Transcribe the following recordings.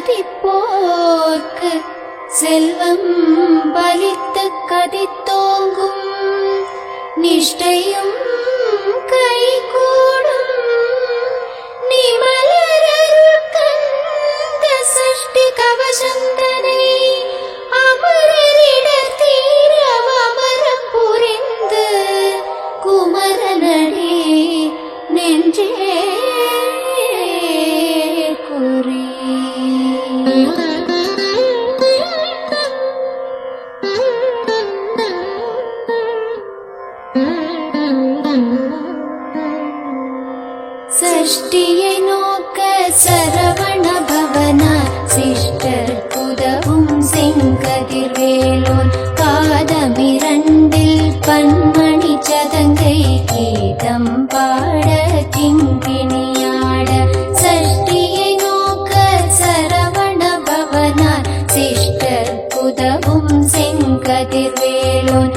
துதிப்போர்க்கு செல்வம் பலித்து கதித்தோங்கும் நிஷ்டையும் சஷ்டியை நோக்க சரவண பவனா சிஷ்டர் புதவும் செங்கதிர்வேலோன் காதமிரண்டில் பன்மணி சதங்கை கீதம் பாட கிங்கிணியாட சஷ்டியை நோக்க சரவண பவனா சிஷ்டர் புதவும் செங்கதிர்வேலோன்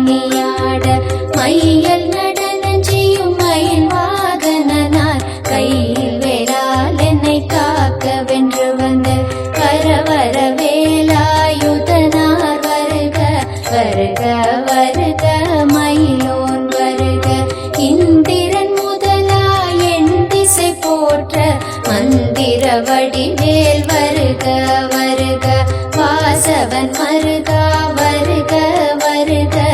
திங்கிணியாட மையல் நடனம் செய்யும் மயில் வாகனனார். கையில் வேளால் என்னை காக்க வென்று வந்த கரவர வேலாயுதனார். வருக வருக வருக மயிலோன் வருக. இந்திரன் முதலா என் திசை போற்ற மந்திர வடிவேல் வருக வருக. வாசவன் மருகா வருக வருக.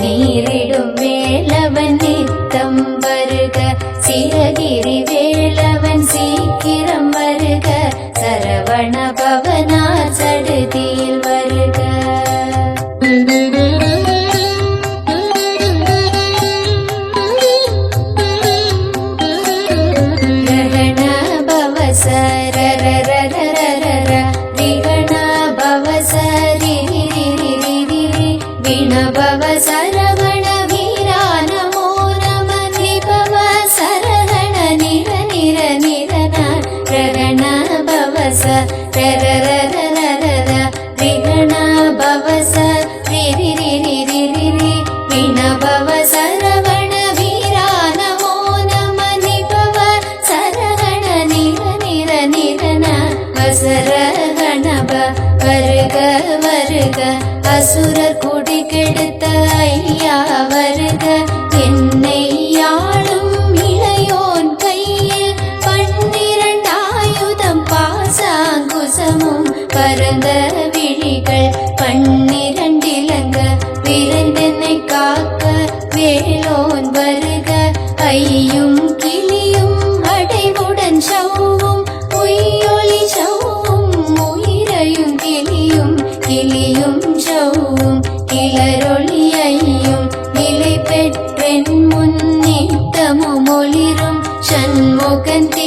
你。விண பவ சரவண வீரா நமோ நம நிபவ சரகண நிர நிர நிரன ரகண பவ ముఖంతే